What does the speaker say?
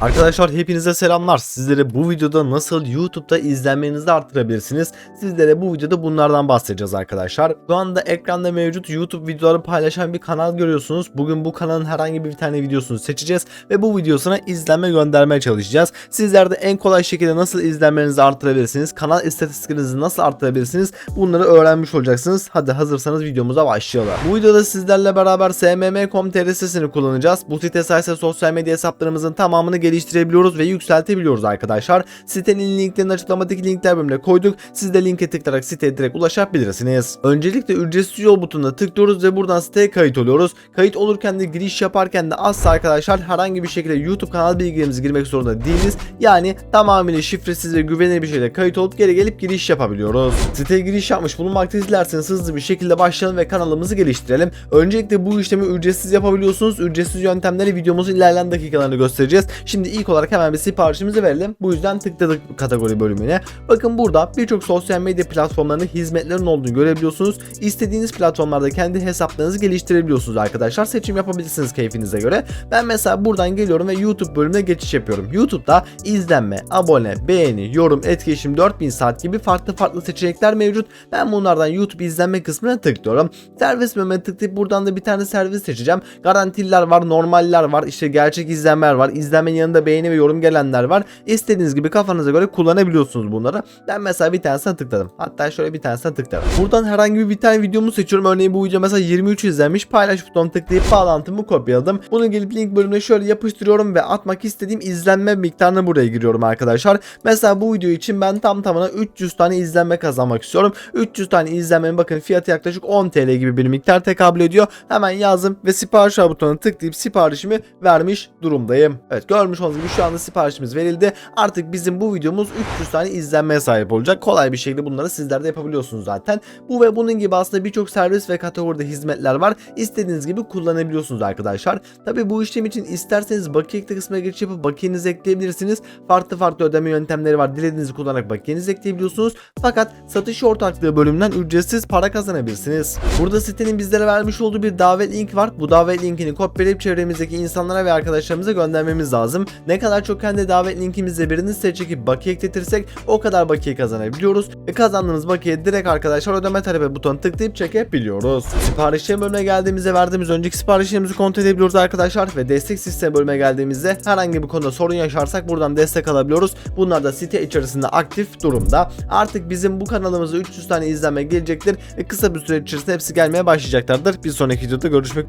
Arkadaşlar hepinize selamlar. Sizlere bu videoda nasıl YouTube'da izlenmenizi arttırabilirsiniz? Sizlere bu videoda bunlardan bahsedeceğiz arkadaşlar. Şu anda ekranda mevcut YouTube videoları paylaşan bir kanal görüyorsunuz. Bugün bu kanalın herhangi bir tane videosunu seçeceğiz ve bu videosuna izlenme göndermeye çalışacağız. Sizler de en kolay şekilde nasıl izlenmenizi arttırabilirsiniz? Kanal istatistiklerinizi nasıl arttırabilirsiniz? Bunları öğrenmiş olacaksınız. Hadi hazırsanız videomuza başlayalım. Bu videoda sizlerle beraber smm.com.tr sitesini kullanacağız. Bu site sayesinde sosyal medya hesaplarımızın tamamını geliştirebiliyoruz ve yükseltebiliyoruz arkadaşlar. Sitenin linklerini açıklamadaki linkler bölümüne koyduk. Siz de linke tıklayarak siteye direkt ulaşabilirsiniz. Öncelikle ücretsiz yol butonuna tıklıyoruz ve buradan siteye kayıt oluyoruz. Kayıt olurken de giriş yaparken de asla arkadaşlar herhangi bir şekilde YouTube kanal bilgilerimizi girmek zorunda değiliz. Yani tamamıyla şifresiz ve güvenilir bir şekilde kayıt olup geri gelip giriş yapabiliyoruz. Siteye giriş yapmış bulunmakta dilerseniz hızlı bir şekilde başlayalım ve kanalımızı geliştirelim. Öncelikle bu işlemi ücretsiz yapabiliyorsunuz. Ücretsiz yöntemleri videomuzun ilerleyen dakikalarını göstereceğiz. Şimdi ilk olarak hemen bir siparişimizi verelim. Bu yüzden tıkladık kategori bölümüne. Bakın burada birçok sosyal medya platformlarında hizmetlerin olduğunu görebiliyorsunuz. İstediğiniz platformlarda kendi hesaplarınızı geliştirebiliyorsunuz arkadaşlar. Seçim yapabilirsiniz keyfinize göre. Ben mesela buradan geliyorum ve YouTube bölümüne geçiş yapıyorum. YouTube'da izlenme, abone, beğeni, yorum, etkileşim 4000 saat gibi farklı farklı seçenekler mevcut. Ben bunlardan YouTube izlenme kısmına tıklıyorum. Servis bölümüne tıklayıp buradan da bir tane servis seçeceğim. Garantililer var, normaller var, işte gerçek izlenmeler var. İzlenmenin yanında beğeni ve yorum gelenler var. İstediğiniz gibi kafanıza göre kullanabiliyorsunuz bunları. Ben mesela bir tanesine tıkladım. Hatta şöyle bir tanesine tıkladım. Buradan herhangi bir tane videomu seçiyorum. Örneğin bu video mesela 23 izlenmiş. Paylaş butonuna tıklayıp bağlantımı kopyaladım. Bunu gelip link bölümüne şöyle yapıştırıyorum ve atmak istediğim izlenme miktarını buraya giriyorum arkadaşlar. Mesela bu video için ben tam tamına 300 tane izlenme kazanmak istiyorum. 300 tane izlenmenin bakın fiyatı yaklaşık 10 TL gibi bir miktar tekabül ediyor. Hemen yazdım ve sipariş butonuna tıklayıp siparişimi vermiş durumdayım. Evet görmüş olduğunuz gibi şu anda siparişimiz verildi. Artık bizim bu videomuz 300 tane izlenmeye sahip olacak. Kolay bir şekilde bunları sizler de yapabiliyorsunuz zaten. Bu ve bunun gibi aslında birçok servis ve kategoride hizmetler var. İstediğiniz gibi kullanabiliyorsunuz arkadaşlar. Tabi bu işlem için isterseniz bakiye ekle kısmına geçiş yapıp bakiyenizi ekleyebilirsiniz. Farklı farklı ödeme yöntemleri var. Dilediğinizi kullanarak bakiyenizi ekleyebiliyorsunuz. Fakat satış ortaklığı bölümünden ücretsiz para kazanabilirsiniz. Burada sitenin bizlere vermiş olduğu bir davet link var. Bu davet linkini kopyalayıp çevremizdeki insanlara ve arkadaşlarımıza göndermemiz lazım. Ne kadar çok kendi davet linkimizle birini çekip bakiye ekletirsek o kadar bakiye kazanabiliyoruz. Ve kazandığımız bakiye direkt arkadaşlar ödeme talebi butonu tıklayıp çekebiliyoruz. Siparişlerin bölümüne geldiğimizde verdiğimiz önceki siparişlerimizi kontrol edebiliyoruz arkadaşlar ve destek sistemi bölümüne geldiğimizde herhangi bir konuda sorun yaşarsak buradan destek alabiliyoruz. Bunlar da site içerisinde aktif durumda. Artık bizim bu kanalımıza 300 tane izlenme gelecektir ve kısa bir süre içerisinde hepsi gelmeye başlayacaklardır. Bir sonraki videoda görüşmek